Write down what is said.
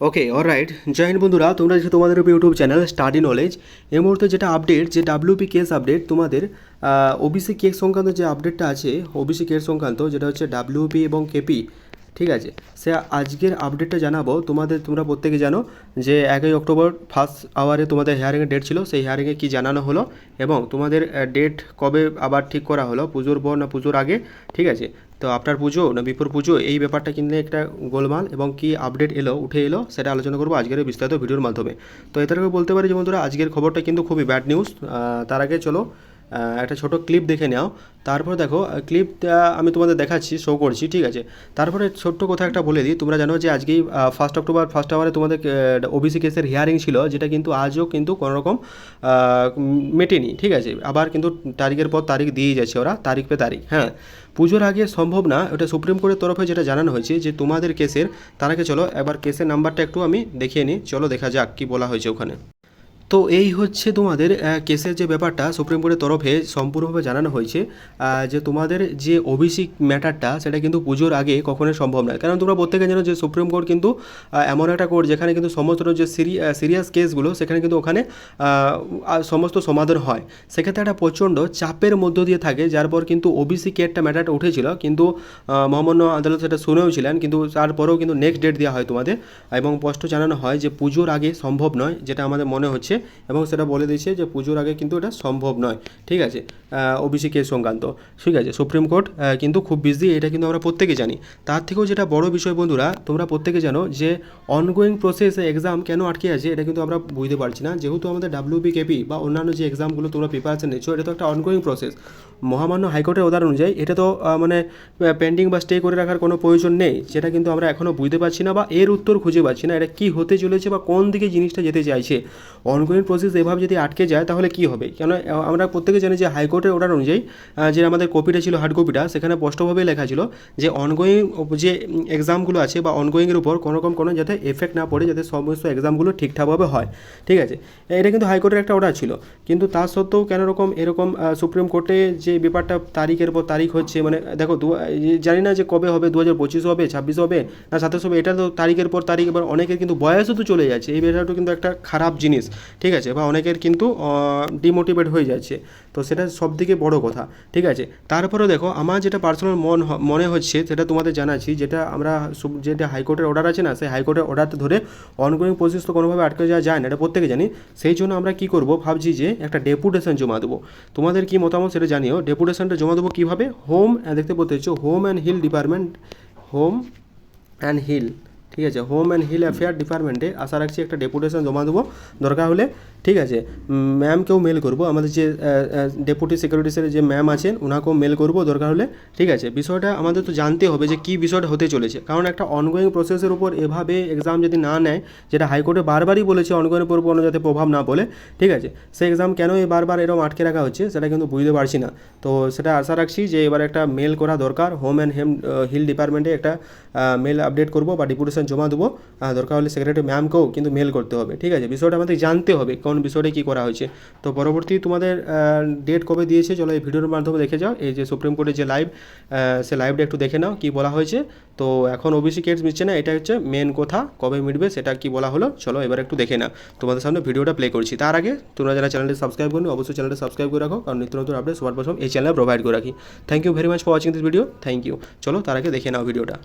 Okay alright জয় হিন্দ বন্ধুরা, তোমরা যে তোমাদের ইউটিউব চ্যানেল স্টাডি নলেজ এই মুহূর্তে যেটা আপডেট যে ডাব্লিউপি কেস আপডেট তোমাদের ওবিসি কেস সংক্রান্ত যে আপডেটটা আছে ওবিসি কেস সংক্রান্ত, যেটা হচ্ছে ডাব্লিউপি এবং কেপি ঠিক আছে? সে আজকের আপডেটটা জানাব। তোমাদের, তোমরা প্রত্যেকে জানো যে একই অক্টোবর ফার্স্ট আওয়ারে তোমাদের হেয়ারিংয়ের ডেট ছিল, সেই হেয়ারিংয়ে কী জানানো হলো এবং তোমাদের ডেট কবে আবার ঠিক করা হলো, পুজোর পর না পুজোর আগে, ঠিক আছে? তো আপনার পুজো না বিপুর পুজো, এই ব্যাপারটা কিনলে একটা গোলমাল এবং কি আপডেট এলো, উঠে এলো, সেটা আলোচনা করব আজকের বিস্তারিত ভিডিওর মাধ্যমে। তো এ বলতে পারি যে বন্ধুরা, আজকের খবরটা কিন্তু খুবই ব্যাড নিউজ তার আগে চলো একটা ছোট ক্লিপ দেখে নাও। তারপর দেখো ক্লিপটা আমি তোমাদের দেখাচ্ছি শো করছি, ঠিক আছে? তারপরে ছোট্ট কথা একটা বলে দিই, তোমরা জানো যে আজকেই ফার্স্ট অক্টোবর ফার্স্ট আওয়ারে তোমাদের ওবিসি কেসের হিয়ারিং ছিল, যেটা কিন্তু আজও কিন্তু কোনো রকম মেটেনি, ঠিক আছে? আবার কিন্তু তারিখের পর তারিখ দিয়েই যাচ্ছে ওরা, তারিখ পে তারিখ হ্যাঁ? পুজোর আগে সম্ভব না, ওটা সুপ্রিম কোর্টের তরফে যেটা জানানো হয়েছে যে তোমাদের কেসের তার আগে চলো, একবার কেসের নাম্বারটা একটু আমি দেখিয়ে নিই, চলো দেখা যাক কী বলা হয়েছে ওখানে। তো এই হচ্ছে তোমাদের কেসের যে ব্যাপারটা, সুপ্রিম কোর্টের তরফে সম্পূর্ণভাবে জানানো হয়েছে যে তোমাদের যে ওবিসি ম্যাটারটা, সেটা কিন্তু পুজোর আগে কখনোই সম্ভব নয়। কারণ তোমরা প্রত্যেকে জানো যে সুপ্রিম কোর্ট কিন্তু এমন একটা কোর্ট যেখানে কিন্তু সমস্ত যে সিরিয়াস কেসগুলো, সেখানে কিন্তু ওখানে সমস্ত সমাধান হয়। সেক্ষেত্রে একটা প্রচণ্ড চাপের মধ্য দিয়ে থাকে, যার পর কিন্তু ওবিসি কেয়ারটা ম্যাটারটা উঠেছিল, কিন্তু মহামান্য আদালত সেটা শুনেও ছিলেন, কিন্তু তারপরেও কিন্তু নেক্সট ডেট দেওয়া হয় তোমাদের, এবং স্পষ্ট জানানো হয় যে পুজোর আগে সম্ভব নয়, যেটা আমাদের মনে হচ্ছে এবং সেটা বলে দিয়েছে যে পুজোর আগে কিন্তু এটা সম্ভব নয়। ঠিক আছে? ওবিসি কেস সংক্রান্ত। ঠিক আছে? সুপ্রিম কোর্ট কিন্তু খুব বিজি এটা কিন্তু আমরা প্রত্যেকে জানি। তার থেকেও যেটা বড় বিষয় বন্ধুরা, তোমরা প্রত্যেকে জানো যে অনগোয়িং প্রসেস এক্সাম কেন আটকে আছে, এটা কিন্তু আমরা বুঝতে পারছি না। যেহেতু আমাদের ডাব্লিউবি কেপি বা অন্যান্য যে এক্সামগুলো তোমরা প্রিপারেশন নিচ্ছ, এটা তো একটা অনগোয়িং প্রসেস মহামান্য হাইকোর্টের উদাহরণ অনুযায়ী, এটা তো মানে পেন্ডিং বা স্টে করে রাখার কোনো প্রয়োজন নেই। যেটা কিন্তু আমরা এখনও বুঝতে পারছি না বা এর উত্তর খুঁজে পাচ্ছি না, এটা কী হতে চলেছে বা কোন দিকে জিনিসটা যেতে চাইছে। অনগোয়িং প্রসেস এভাবে যদি আটকে যায়, তাহলে কী হবে? কেন, আমরা প্রত্যেকে জানি যে হাইকোর্টের অর্ডার অনুযায়ী যে আমাদের কপিটা ছিল হার্ড কপিটা সেখানে স্পষ্টভাবে লেখা ছিল যে অনগোয়িং যে এক্সামগুলো আছে বা অনগোয়িংয়ের উপর কোনো রকম কোনো যাতে এফেক্ট না পড়ে, যাতে সমস্ত এক্সামগুলো ঠিকঠাকভাবে হয়। ঠিক আছে? এটা কিন্তু হাইকোর্টের একটা অর্ডার ছিল। কিন্তু তা সত্ত্বেও কেন রকম এরকম সুপ্রিম কোর্টে যে ব্যাপারটা তারিখের পর তারিখ হচ্ছে মানে দেখো, দু জানি না যে কবে হবে দু হাজার পঁচিশ হবে, ছাব্বিশ হবে, না সাতাশ হবে, এটা তো তারিখের পর তারিখ, এবার অনেকের কিন্তু বয়সও তো চলে যাচ্ছে। এই বিষয়টা কিন্তু একটা খারাপ জিনিস। ঠিক আছে? বা অনেকের কিন্তু ডিমোটিভেট হয়ে যাচ্ছে। তো সেটা সব থেকে বড়ো কথা। ঠিক আছে? তারপরেও দেখো, আমার যেটা পার্সোনাল মন মনে হচ্ছে, সেটা তোমাদের জানাচ্ছি, যেটা আমরা যেটা হাইকোর্টের অর্ডার আছে না, সেই হাইকোর্টের অর্ডারটা ধরে অনগোয়িং প্রসেস তো কোনোভাবে আটকে যাওয়া যায় না, এটা প্রত্যেকে জানি। সেই জন্য আমরা কি করব, ভাবছি যে একটা ডেপুটেশন জমা দেবো। তোমাদের কি মতামত সেটা জানিও। ডেপুটেশনটা জমা দেবো কীভাবে? হোম দেখতে বলতে home and hill department home and hill ঠিক আছে হোম অ্যান্ড হিল অ্যাফেয়ার ডিপার্টমেন্টে আশা রাখছি একটা ডেপুটেশন জমা দেবো। দরকার হলে, ঠিক আছে ম্যামকেও মেল করব। আমাদের যে ডেপুটি সিকিউরিটিসের যে ম্যাম আছেন ওনাকেও মেল করব। দরকার হলে, ঠিক আছে, বিষয়টা আমাদের তো জানতে হবে যে কী বিষয়টা হতে চলেছে। কারণ একটা অনগোয়িং প্রসেসের উপর এভাবে এক্সাম যদি না নেয়, যেটা হাইকোর্টে বারবারই বলেছে অনগোয়িংয়ের উপর কোনো যাতে প্রভাব না বলে ঠিক আছে সেই এক্সাম কেন এই বারবার এরকম আটকে রাখা হচ্ছে, সেটা কিন্তু বুঝতে পারছি না। তো সেটা আশা রাখছি যে এবার একটা মেল করা দরকার। হোম অ্যান্ড হেম হিল ডিপার্টমেন্টে একটা মেল আপডেট করব বা ডিপুটেশন জমা দেবো দরকার হলে সেক্রেটারি ম্যামকেও কিন্তু মেল করতে হবে, ঠিক আছে? বিষয়টা আমাদের জানতে হবে, কোন বিষয়টা কী করা হয়েছে। তো পরবর্তী তোমাদের ডেট কবে দিয়েছে, চলো এই ভিডিওর মাধ্যমে দেখে যাও। এই যে সুপ্রিম কোর্টের যে লাইভ সে লাইভটা একটু দেখে নাও, কী বলা হয়েছে। তো এখন ওবিসি কেস মিটছে না, এটা হচ্ছে মেন কথা, কবে মিটবে সেটা কি বলা হলো, চলো এবার একটু দেখে নাও। তোমাদের সামনে ভিডিওটা প্লে করছি। তার আগে তোমরা যারা চ্যানেলটি সাবস্ক্রাইব করো অবশ্যই চ্যানেলটা সাবস্ক্রাইব করে রাখো, কারণ নিত্য নতুন আপডেট সবার প্রথম এই চ্যানেলে প্রোভাইড করে রাখি। Thank you very much for watching this video thank you চলো তার আগে দেখে নাও ভিডিওটা